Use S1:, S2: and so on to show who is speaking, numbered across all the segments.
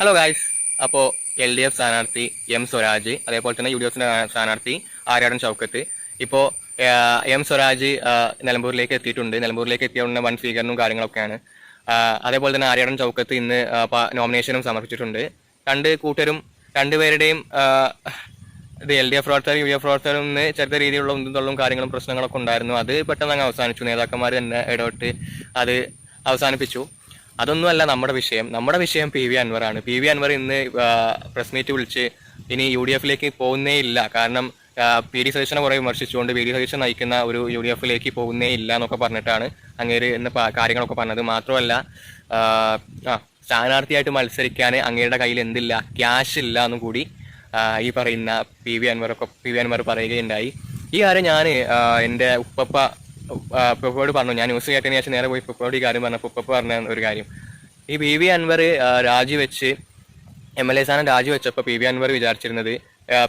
S1: Hello guys അപ്പോൾ L D F സ്ഥാനാർത്ഥി M Swaraj അതേപോലെ തന്നെ യു ഡി എഫിന്റെ സ്ഥാനാർത്ഥി ആര്യാടൻ ഷൗക്കത്ത് ഇപ്പോൾ എം സ്വരാജ് നിലമ്പൂരിലേക്ക് എത്തിയിട്ടുണ്ട്. നിലമ്പൂരിലേക്ക് എത്തിയ വൺ സ്വീകരണവും കാര്യങ്ങളൊക്കെയാണ്. അതേപോലെ തന്നെ ആര്യാടൻ ചൗക്കത്ത് ഇന്ന് നോമിനേഷനും സമർപ്പിച്ചിട്ടുണ്ട്. രണ്ട് കൂട്ടരും രണ്ടുപേരുടെയും ഇത് എൽ ഡി എഫ് പ്രവർത്തകർ യു ഡി എഫ് പ്രവർത്തകരും ഇന്ന് ചെറിയ രീതിയിലുള്ള ഉന്തും കാര്യങ്ങളും പ്രശ്നങ്ങളൊക്കെ ഉണ്ടായിരുന്നു. അത് പെട്ടെന്ന് അങ്ങ് അവസാനിച്ചു. നേതാക്കന്മാർ തന്നെ ഇടപെട്ട് അത് അവസാനിപ്പിച്ചു. അതൊന്നുമല്ല നമ്മുടെ വിഷയം. നമ്മുടെ വിഷയം പി വി അൻവറാണ് പി വി അൻവർ ഇന്ന് പ്രസ് മീറ്റ് വിളിച്ച് ഇനി യു ഡി എഫിലേക്ക് പോകുന്നേ ഇല്ല. കാരണം പി ഡി സതീശനെ കുറെ വിമർശിച്ചുകൊണ്ട് പി ഡി സതീശൻ നയിക്കുന്ന ഒരു യു ഡി എഫിലേക്ക് പോകുന്നേ ഇല്ല എന്നൊക്കെ പറഞ്ഞിട്ടാണ് അങ്ങേര് ഇന്ന് പ- കാര്യങ്ങളൊക്കെ പറഞ്ഞത്. മാത്രമല്ല ആ, സ്ഥാനാർത്ഥിയായിട്ട് മത്സരിക്കാൻ അങ്ങയുടെ കയ്യിൽ എന്തില്ല? ക്യാഷ് ഇല്ല എന്നും കൂടി ഈ പറയുന്ന പി വി അൻവറൊക്കെ പി വി അൻവർ പറയുകയുണ്ടായി. ഈ കാര്യം ഞാൻ എന്റെ ഉപ്പപ്പ ആ, ഉപ്പപ്പോട് പറഞ്ഞു. ഞാൻ ന്യൂസ് കേട്ടതിന് ശേഷം നേരെ പോയി പുപ്പയോട് ഈ കാര്യം പറഞ്ഞു. പുപ്പ പറഞ്ഞ ഒരു കാര്യം. ഈ പി വി അൻവർ രാജിവെച്ച് എം എൽ എ സ്ഥാനം രാജിവെച്ചപ്പോൾ പി വി അൻവർ വിചാരിച്ചിരുന്നത്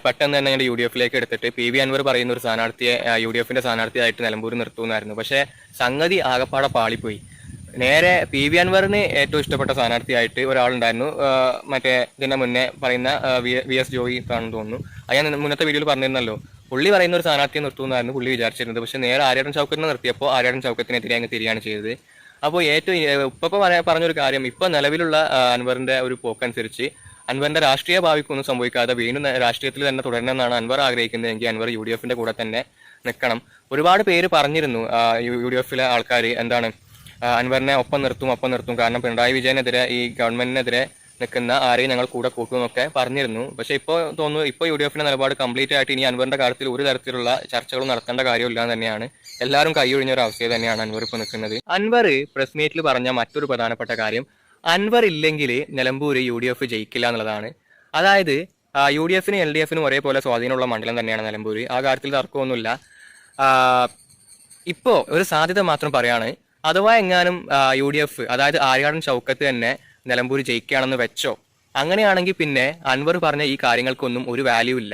S1: പെട്ടെന്ന് തന്നെ ഞങ്ങൾ യു ഡി എഫിലേക്ക് എടുത്തിട്ട് പി വി അൻവർ പറയുന്ന ഒരു സ്ഥാനാർത്ഥിയെ യു ഡി എഫിന്റെ സ്ഥാനാർത്ഥിയായിട്ട് നിലമ്പൂർ നിർത്തുമെന്നായിരുന്നു പക്ഷേ സംഗതി ആകപ്പാടെ പാളിപ്പോയി. നേരെ പി വി അൻവറിന് ഏറ്റവും ഇഷ്ടപ്പെട്ട സ്ഥാനാർത്ഥിയായിട്ട് ഒരാളുണ്ടായിരുന്നു. മറ്റേ ഇതിന്റെ മുന്നേ പറയുന്ന വി എസ് ജോയി ആണെന്ന് തോന്നുന്നു. അത് ഞാൻ മുന്നത്തെ വീഡിയോയിൽ പറഞ്ഞിരുന്നല്ലോ. പുള്ളി പറയുന്ന ഒരു സ്ഥാനാർത്ഥിയെ നിർത്തുമെന്നായിരുന്നു പുള്ളി വിചാരിച്ചിരുന്നത്. പക്ഷേ നേരെ ആര്യാടൻ ചൗക്കത്തിനെ നിർത്തിയപ്പോൾ ആര്യാടൻ ചൗക്കത്തിനെതിരെ അങ്ങ് തിരിയാണ് ചെയ്തത്. അപ്പോൾ ഏറ്റവും ഇപ്പോൾ ഉപ്പപ്പ പറയാ പറഞ്ഞൊരു കാര്യം. ഇപ്പൊ നിലവിലുള്ള അൻവറിന്റെ ഒരു പോക്കനുസരിച്ച് അൻവറിന്റെ രാഷ്ട്രീയ ഭാവിക്കൊന്നും സംഭവിക്കാതെ വീണ്ടും രാഷ്ട്രീയത്തിൽ തന്നെ തുടരണമെന്നാണ് അൻവർ ആഗ്രഹിക്കുന്നതെങ്കിൽ അൻവർ യു ഡി എഫിന്റെ കൂടെ തന്നെ നിൽക്കണം. ഒരുപാട് പേര് പറഞ്ഞിരുന്നു യു ഡി എഫിലെ ആൾക്കാർ എന്താണ് അൻവറിനെ ഒപ്പം നിർത്തും ഒപ്പം നിർത്തും. കാരണം പിണറായി വിജയനെതിരെ ഈ ഗവൺമെന്റിനെതിരെ നിൽക്കുന്ന ആരെയും ഞങ്ങൾ കൂടെ കൂട്ടുമെന്നൊക്കെ പറഞ്ഞിരുന്നു. പക്ഷേ ഇപ്പോൾ തോന്നുന്നു ഇപ്പോൾ യു ഡി എഫിന്റെ നിലപാട് കംപ്ലീറ്റ് ആയിട്ട് ഇനി അൻവറിന്റെ കാര്യത്തിൽ ഒരു തരത്തിലുള്ള ചർച്ചകളും നടത്തേണ്ട കാര്യമില്ല എന്ന് തന്നെയാണ്. എല്ലാവരും കൈയൊഴിഞ്ഞ ഒരു അവസ്ഥയിൽ തന്നെയാണ് അൻവർ ഇപ്പോൾ നിൽക്കുന്നത്. അൻവർ പ്രസ് മീറ്റിൽ പറഞ്ഞ മറ്റൊരു പ്രധാനപ്പെട്ട കാര്യം അൻവർ ഇല്ലെങ്കിൽ നിലമ്പൂർ യു ഡി എഫ് ജയിക്കില്ല എന്നുള്ളതാണ്. അതായത് യു ഡി എഫിനും എൽ ഡി എഫിനും ഒരേപോലെ സ്വാധീനമുള്ള മണ്ഡലം തന്നെയാണ് നിലമ്പൂർ ആ കാര്യത്തിൽ തർക്കമൊന്നുമില്ല. ഇപ്പോൾ ഇപ്പോ ഒരു സാധ്യത മാത്രം പറയാണ്. അഥവാ എങ്ങാനും യു ഡി എഫ് അതായത് ആര്യാടൻ ചൗക്കത്ത് തന്നെ നിലമ്പൂർ ജയിക്കുകയാണെന്ന് വെച്ചോ? അങ്ങനെയാണെങ്കിൽ പിന്നെ അൻവർ പറഞ്ഞ ഈ കാര്യങ്ങൾക്കൊന്നും ഒരു വാല്യൂ ഇല്ല.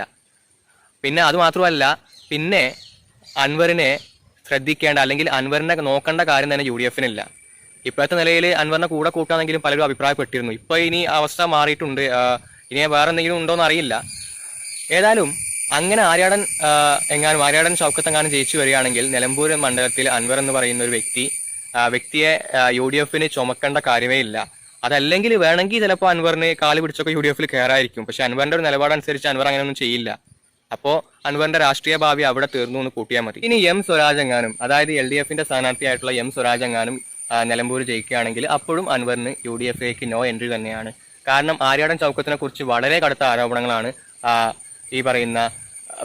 S1: പിന്നെ അതുമാത്രമല്ല പിന്നെ അൻവറിനെ ശ്രദ്ധിക്കേണ്ട അല്ലെങ്കിൽ അൻവറിനെ നോക്കേണ്ട കാര്യം തന്നെ യു ഡി എഫിനില്ല ഇപ്പോഴത്തെ നിലയിൽ അൻവറിനെ കൂടെ കൂട്ടാണെങ്കിലും പലരും അഭിപ്രായപ്പെട്ടിരുന്നു. ഇപ്പോൾ ഇനി അവസ്ഥ മാറിയിട്ടുണ്ട്. ഇനി വേറെ എന്തെങ്കിലും ഉണ്ടോ എന്ന് അറിയില്ല ഏതായാലും അങ്ങനെ ആര്യാടൻ എങ്ങാനും ആര്യാടൻ ഷൗക്കത്തെങ്ങാനും ജയിച്ചു വരികയാണെങ്കിൽ നിലമ്പൂർ മണ്ഡലത്തിൽ അൻവർ എന്ന് പറയുന്ന ഒരു വ്യക്തി വ്യക്തിയെ യു ഡി എഫിന് ചുമക്കേണ്ട കാര്യമേ ഇല്ല. അതല്ലെങ്കിൽ വേണമെങ്കിൽ ചിലപ്പോൾ അൻവറിന് കാൽ പിടിച്ചൊക്കെ യു ഡി എഫിൽ കയറായിരിക്കും. പക്ഷെ അൻവറിന്റെ ഒരു നിലപാടനുസരിച്ച് അൻവർ അങ്ങനെയൊന്നും ചെയ്യില്ല. അപ്പോൾ അൻവറിന്റെ രാഷ്ട്രീയ ഭാവി അവിടെ തീർന്നു എന്ന് കൂട്ടിയാൽ മതി. ഇനി എം സ്വരാജ് എങ്ങാനും അതായത് എൽ ഡി എഫിന്റെ സ്ഥാനാർത്ഥിയായിട്ടുള്ള എം സ്വരാജ് എങ്ങാനും നിലമ്പൂർ ജയിക്കുകയാണെങ്കിൽ അപ്പോഴും അൻവറിന് യു ഡി എഫിലേക്ക് നോ എൻട്രി തന്നെയാണ്. കാരണം ആര്യാടൻ ചൗക്കത്തിനെ കുറിച്ച് വളരെ കടുത്ത ആരോപണങ്ങളാണ് ഈ പറയുന്ന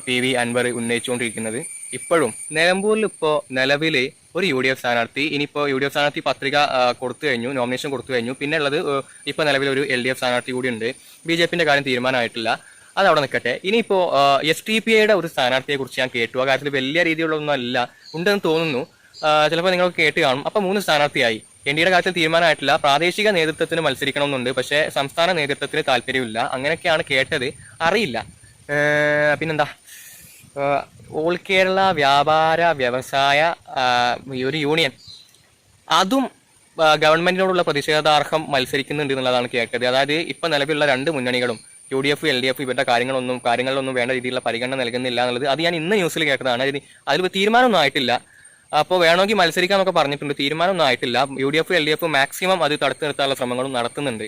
S1: പി വി അൻവർ ഉന്നയിച്ചുകൊണ്ടിരിക്കുന്നത്. ഇപ്പോഴും നിലമ്പൂരിൽ ഇപ്പോൾ നിലവിൽ ഒരു യു ഡി എഫ് സ്ഥാനാർത്ഥി ഇനിയിപ്പോൾ യു ഡി എഫ് സ്ഥാനാർത്ഥി പത്രിക കൊടുത്തു കഴിഞ്ഞു നോമിനേഷൻ കൊടുത്തു കഴിഞ്ഞു. പിന്നെ ഉള്ളത് ഇപ്പോൾ നിലവിൽ ഒരു എൽ ഡി എഫ് സ്ഥാനാർത്ഥി കൂടി ഉണ്ട്. ബി ജെ പിന്റെ കാര്യം തീരുമാനമായിട്ടില്ല. അത് അവിടെ നിൽക്കട്ടെ ഇനിയിപ്പോൾ എസ് ടി പി ഐയുടെ ഒരു സ്ഥാനാർത്ഥിയെ കുറിച്ച് ഞാൻ കേട്ടു. ആ കാര്യത്തിൽ വലിയ രീതിയിലുള്ളതൊന്നും അല്ല. ഉണ്ടെന്ന് തോന്നുന്നു. ചിലപ്പോൾ നിങ്ങൾ കേട്ട് കാണും. അപ്പോൾ മൂന്ന് സ്ഥാനാർത്ഥിയായി. എൻ ഡിയുടെ കാര്യത്തിൽ തീരുമാനമായിട്ടില്ല. പ്രാദേശിക നേതൃത്വത്തിന് മത്സരിക്കണമെന്നുണ്ട്. പക്ഷേ സംസ്ഥാന നേതൃത്വത്തിന് താല്പര്യമില്ല. അങ്ങനെയൊക്കെയാണ് കേട്ടത്. അറിയില്ല. പിന്നെന്താ? ഓൾ കേരള വ്യാപാര വ്യവസായ ഈ ഒരു യൂണിയൻ. അതും ഗവൺമെന്റിനോടുള്ള പ്രതിഷേധാർഹം മത്സരിക്കുന്നുണ്ട് എന്നുള്ളതാണ് കേട്ടത് അതായത് ഇപ്പൊ നിലവിലുള്ള രണ്ട് മുന്നണികളും U D F L D F ഇവരുടെ കാര്യങ്ങളൊന്നും കാര്യങ്ങളിലൊന്നും വേണ്ട രീതിയിലുള്ള പരിഗണന നൽകുന്നില്ല എന്നുള്ളത് അത് ഞാൻ ഇന്ന് ന്യൂസിൽ കേട്ടതാണ്. അതിന് അതിൽ തീരുമാനമൊന്നും ആയിട്ടില്ല. അപ്പോൾ വേണമെങ്കിൽ മത്സരിക്കാമെന്നൊക്കെ പറഞ്ഞിട്ടുണ്ട്. തീരുമാനമൊന്നും ആയിട്ടില്ല. U D F L D F maximum അത് തടുത്തു നിർത്താനുള്ള ശ്രമങ്ങളും നടത്തുന്നുണ്ട്.